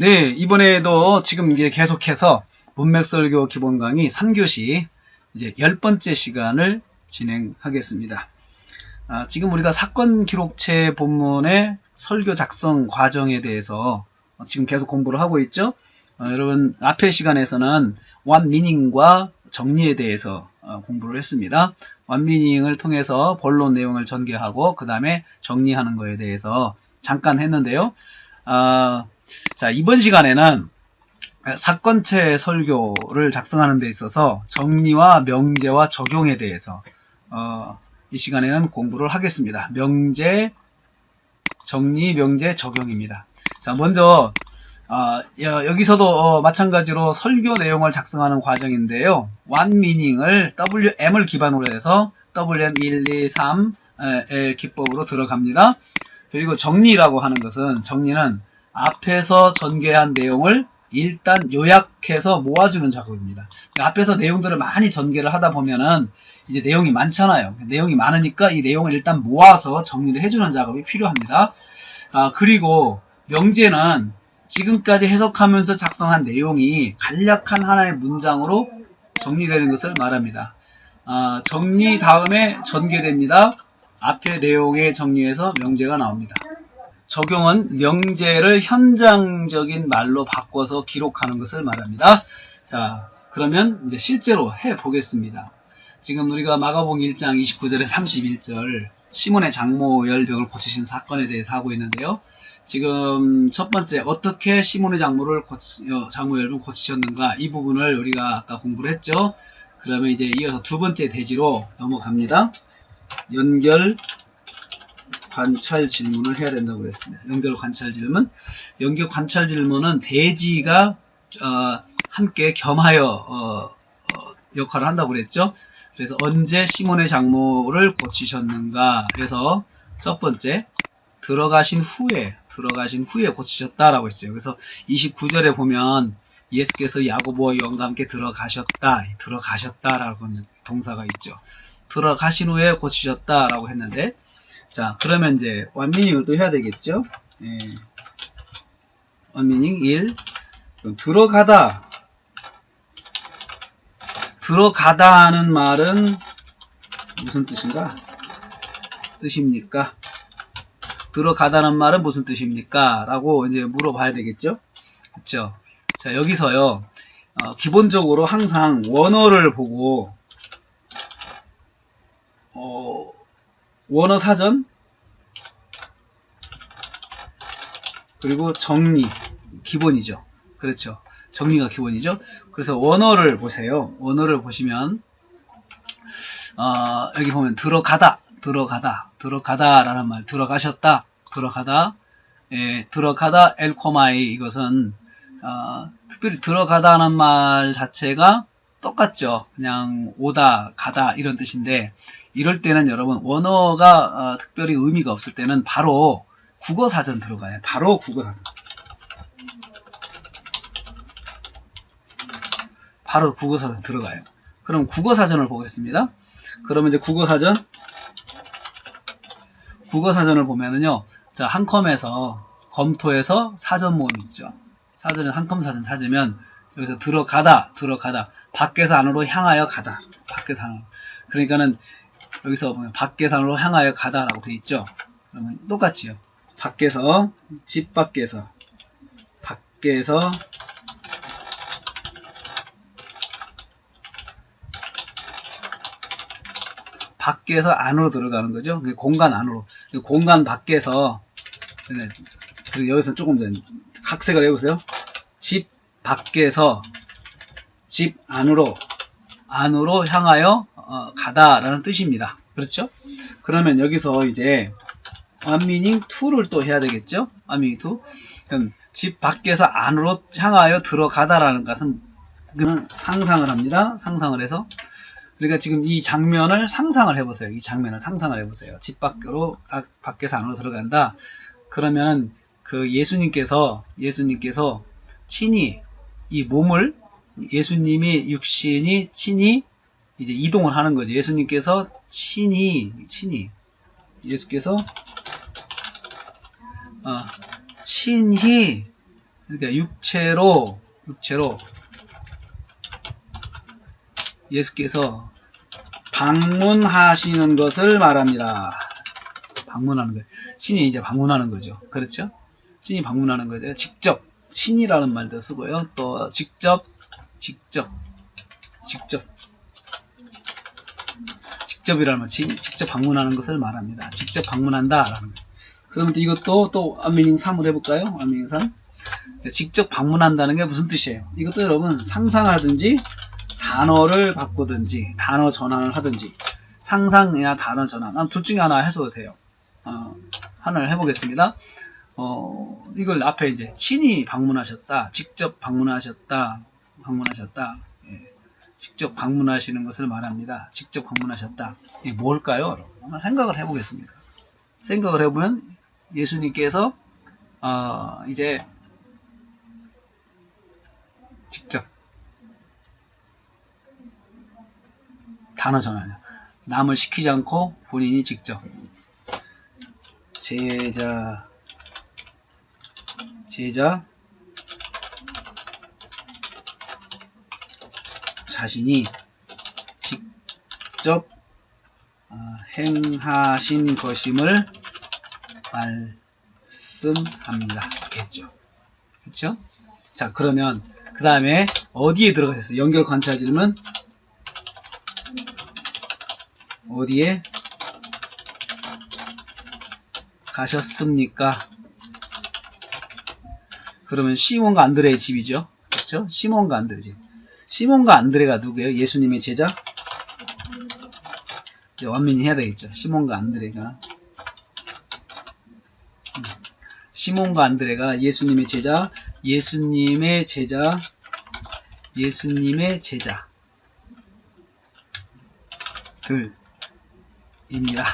네, 이번에도 지금 이제 계속해서 문맥설교 기본 강의 3교시 이제 열 번째 시간을 진행하겠습니다. 아, 지금 우리가 사건 기록체 본문의 설교 작성 과정에 대해서 지금 계속 공부를 하고 있죠. 어, 여러분 앞의 시간에서는 원미닝과 정리에 대해서 어, 공부를 했습니다. 원미닝을 통해서 본론 내용을 전개하고 그 다음에 정리하는 거에 대해서 잠깐 했는데요. 아, 자 이번 시간에는 사건체 설교를 작성하는 데 있어서 정리와 명제와 적용에 대해서 어, 이 시간에는 공부를 하겠습니다. 명제, 정리, 명제, 적용입니다. 자 먼저 아, 여- 여기서도 어, 마찬가지로 설교 내용을 작성하는 과정인데요. one meaning을 WM을 기반으로 해서 WM 1, 2, 3의 기법으로 들어갑니다. 그리고 정리라고 하는 것은 정리는 앞에서 전개한 내용을 일단 요약해서 모아주는 작업입니다. 앞에서 내용들을 많이 전개를 하다 보면은 이제 내용이 많잖아요. 내용이 많으니까 이 내용을 일단 모아서 정리를 해주는 작업이 필요합니다. 아, 그리고 명제는 지금까지 해석하면서 작성한 내용이 간략한 하나의 문장으로 정리되는 것을 말합니다. 아, 정리 다음에 전개됩니다. 앞의 내용에 정리해서 명제가 나옵니다. 적용은 명제를 현장적인 말로 바꿔서 기록하는 것을 말합니다. 자, 그러면 이제 실제로 해 보겠습니다. 지금 우리가 마가복음 1장 29절에 31절 시몬의 장모 열병을 고치신 사건에 대해서 하고 있는데요. 지금 첫 번째 어떻게 시몬의 장모를 고치, 어, 장모 열병을 고치셨는가 이 부분을 우리가 아까 공부를 했죠. 그러면 이제 이어서 두 번째 대지로 넘어갑니다. 연결 관찰 질문을 해야 된다고 그랬습니다. 연결 관찰 질문. 연결 관찰 질문은 대지가 어, 함께 겸하여 어, 어, 역할을 한다고 그랬죠. 그래서 언제 시몬의 장모를 고치셨는가? 그래서 첫 번째 들어가신 후에 들어가신 후에 고치셨다라고 했어요. 그래서 29절에 보면 예수께서 야고보와 요한과 함께 들어가셨다, 들어가셨다라고 하는 동사가 있죠. 들어가신 후에 고치셨다라고 했는데 자, 그러면 이제 원미닝을 또 해야 되겠죠? 예. 원미닝 1. 그럼 들어가다. 들어가다 하는 말은 무슨 뜻인가? 뜻입니까? 들어가다는 말은 무슨 뜻입니까? 라고 이제 물어봐야 되겠죠? 그쵸? 자, 여기서요, 어, 기본적으로 항상 원어를 보고, 어, 원어 사전 그리고 정리 기본이죠. 그렇죠. 정리가 기본이죠. 그래서 원어를 보세요. 원어를 보시면 어, 여기 보면 들어가다, 들어가다, 들어가다라는 말, 들어가셨다, 들어가다, 예, 들어가다 엘코마이 이것은 어, 특별히 들어가다는 말 자체가 똑같죠. 그냥 오다, 가다 이런 뜻인데 이럴 때는 여러분 원어가 어, 특별히 의미가 없을 때는 바로 국어 사전 들어가요. 바로 국어 사전. 바로 국어 사전 들어가요. 그럼 국어 사전을 보겠습니다. 그러면 이제 국어 사전 국어 사전을 보면은요. 자, 한컴에서 검토해서 사전 모음 있죠. 사전에 한컴 사전 찾으면 여기서 들어가다, 들어가다. 밖에서 안으로 향하여 가다. 밖에서 안으로. 그러니까는 여기서 보면 밖에서 안으로 향하여 가다라고 돼 있죠. 그러면 똑같지요. 밖에서 집 밖에서 밖에서 밖에서 안으로 들어가는 거죠. 그 공간 안으로. 그 공간 밖에서 네, 그리고 여기서 조금 더 각색을 해보세요. 집 밖에서 집 안으로 안으로 향하여 어, 가다라는 뜻입니다. 그렇죠? 그러면 여기서 이제 원미닝 2를 또 해야 되겠죠? 원미닝 2. 그럼 집 밖에서 안으로 향하여 들어가다라는 것은 그는 상상을 합니다. 상상을 해서 그러니까 지금 이 장면을 상상을 해보세요. 이 장면을 상상을 해보세요. 집 밖으로 아, 밖에서 안으로 들어간다. 그러면은 그 예수님께서 예수님께서 친히 이 몸을 예수님이 육신이 친히 이제 이동을 하는 거죠. 예수님께서 친히 친히 예수께서 어, 친히 그러니까 육체로 육체로 예수께서 방문하시는 것을 말합니다. 방문하는 거. 신이 이제 방문하는 거죠. 그렇죠? 신이 방문하는 거죠. 직접 신이라는 말도 쓰고요. 또 직접 직접 직접 직접이라는 말, 직- 직접 방문하는 것을 말합니다. 직접 방문한다 라는 거. 그러면 또 이것도 또 안미닝 3을 해볼까요? 안미닝 3. 직접 방문한다는 게 무슨 뜻이에요? 이것도 여러분 상상을 하든지 단어를 바꾸든지 단어 전환을 하든지 상상이나 단어 전환 난둘 중에 하나 해서도 돼요. 어, 하나를 해보겠습니다. 어, 이걸 앞에 이제 신이 방문하셨다, 직접 방문하셨다, 방문하셨다, 예, 직접 방문하시는 것을 말합니다. 직접 방문하셨다. 이게 뭘까요? 한번 생각을 해보겠습니다. 생각을 해보면 예수님께서 어, 이제 직접 단어 전환이야. 남을 시키지 않고 본인이 직접 제자 제자 자신이 직접 어, 행하신 것임을 말씀합니다. 겠죠. 그렇죠? 자, 그러면 그 다음에 어디에 들어가셨어요? 연결 관찰 질문 어디에 가셨습니까? 그러면 시몬과 안드레의 집이죠. 그렇죠? 시몬과 안드레 집. 시몬과 안드레가 누구예요? 예수님의 제자? 이제 완민이 해야 되겠죠. 시몬과 안드레가. 음. 시몬과 안드레가 예수님의 제자, 예수님의 제자, 예수님의 제자. 들입니다.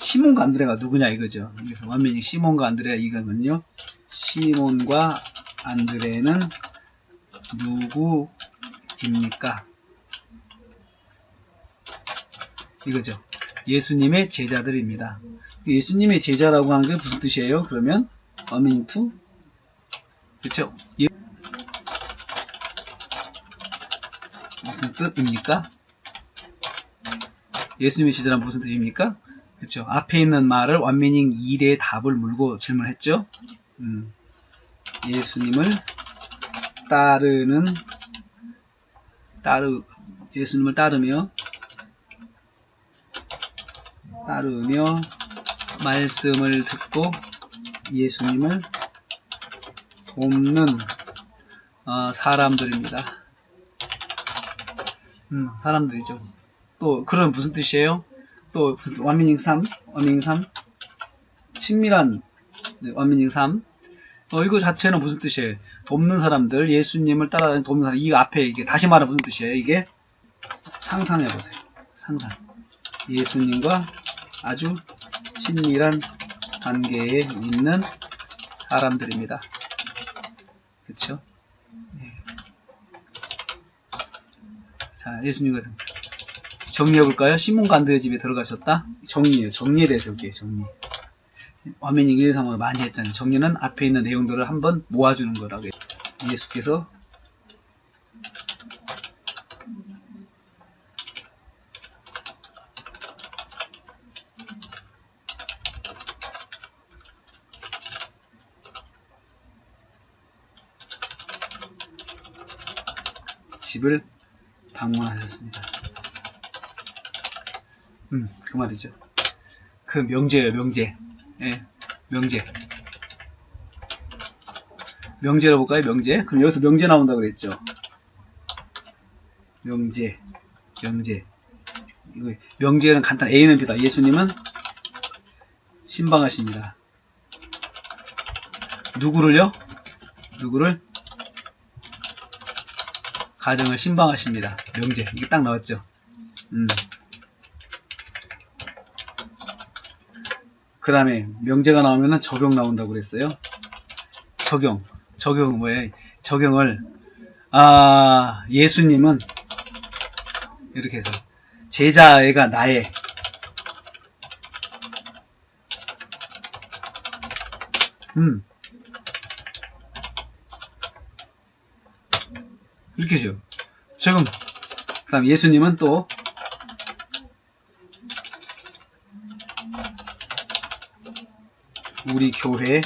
시몬과 안드레가 누구냐 이거죠. 그래서 완민이 시몬과 안드레가 이거는요. 시몬과 안드레는 누구 입니까? 이거죠. 예수님의 제자들입니다. 예수님의 제자라고 하는 게 무슨 뜻이에요? 그러면 어미니 투 그쵸? 예- 무슨 뜻입니까? 예수님의 제자란 무슨 뜻입니까? 그쵸? 앞에 있는 말을 완미닝 2의 답을 물고 질문했죠? 음, 예수님을 따르는 따르 예수님을 따르며 따르며 말씀을 듣고 예수님을 돕는 어, 사람들입니다. 음, 사람들이죠. 또 그런 무슨 뜻이에요? 또 완미닝 3, 완미닝 3, 친밀한 네, 완미닝 3. 어, 이거 자체는 무슨 뜻이에요? 돕는 사람들, 예수님을 따라다니는 돕는 사람. 이 앞에 이게 다시 말하면 무슨 뜻이에요? 이게 상상해 보세요. 상상. 예수님과 아주 친밀한 관계에 있는 사람들입니다. 그쵸? 예. 자, 예수님과 정리해 볼까요? 시몬과 안드레 집에 들어가셨다? 정리예요. 정리에 대해서 볼게요. 정리. 와면이 1, 2, 3을 많이 했잖아요. 정리는 앞에 있는 내용들을 한번 모아주는 거라고 해요. 예수께서 집을 방문하셨습니다. 음, 그 말이죠. 그 명제예요, 명제. 예, 명제. 명제로 볼까요, 명제? 그럼 여기서 명제 나온다고 그랬죠. 명제, 명제. 이거 명제는 간단, A는 B다. 예수님은 신방하십니다. 누구를요? 누구를? 가정을 신방하십니다. 명제. 이게 딱 나왔죠. 음. 그 다음에 명제가 나오면은 적용 나온다고 그랬어요. 적용. 적용은 뭐예요? 적용을, 아, 예수님은, 이렇게 해서, 제자애가 나의, 음, 이렇게 해줘요. 적용. 그 다음 예수님은 또 우리 교회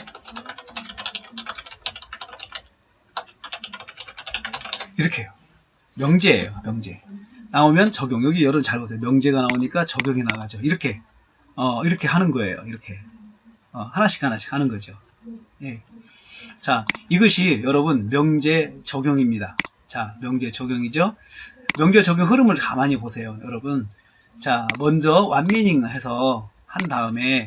이렇게 해요. 명제예요. 명제. 나오면 적용. 여기 여러분 잘 보세요. 명제가 나오니까 적용이 나가죠. 이렇게 어 이렇게 하는 거예요. 이렇게 어, 하나씩 하나씩 하는 거죠. 예. 자, 이것이 여러분 명제 적용입니다. 자, 명제 적용이죠. 명제 적용 흐름을 가만히 보세요, 여러분. 자, 먼저 완미닝 해서 한 다음에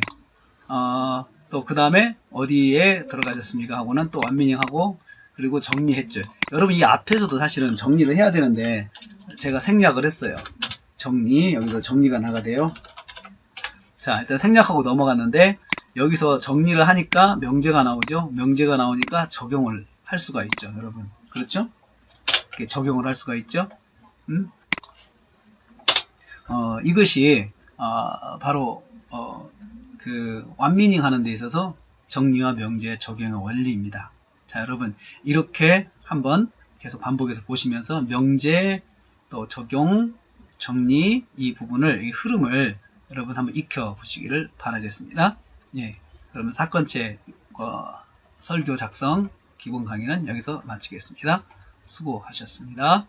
어, 또 그 다음에 어디에 들어가셨습니까 하고는 또 완미닝 하고 그리고 정리했죠. 여러분 이 앞에서도 사실은 정리를 해야 되는데 제가 생략을 했어요. 정리 여기서 정리가 나가돼요. 자 일단 생략하고 넘어갔는데 여기서 정리를 하니까 명제가 나오죠. 명제가 나오니까 적용을 할 수가 있죠, 여러분. 그렇죠? 이렇게 적용을 할 수가 있죠. 음? 어, 이것이 어, 바로 어, 그 완미닝 하는 데 있어서 정리와 명제의 적용의 원리입니다. 자, 여러분 이렇게 한번 계속 반복해서 보시면서 명제 또 적용 정리 이 부분을 이 흐름을 여러분 한번 익혀 보시기를 바라겠습니다. 예, 그러면 사건체 어, 설교 작성 기본 강의는 여기서 마치겠습니다. 수고하셨습니다.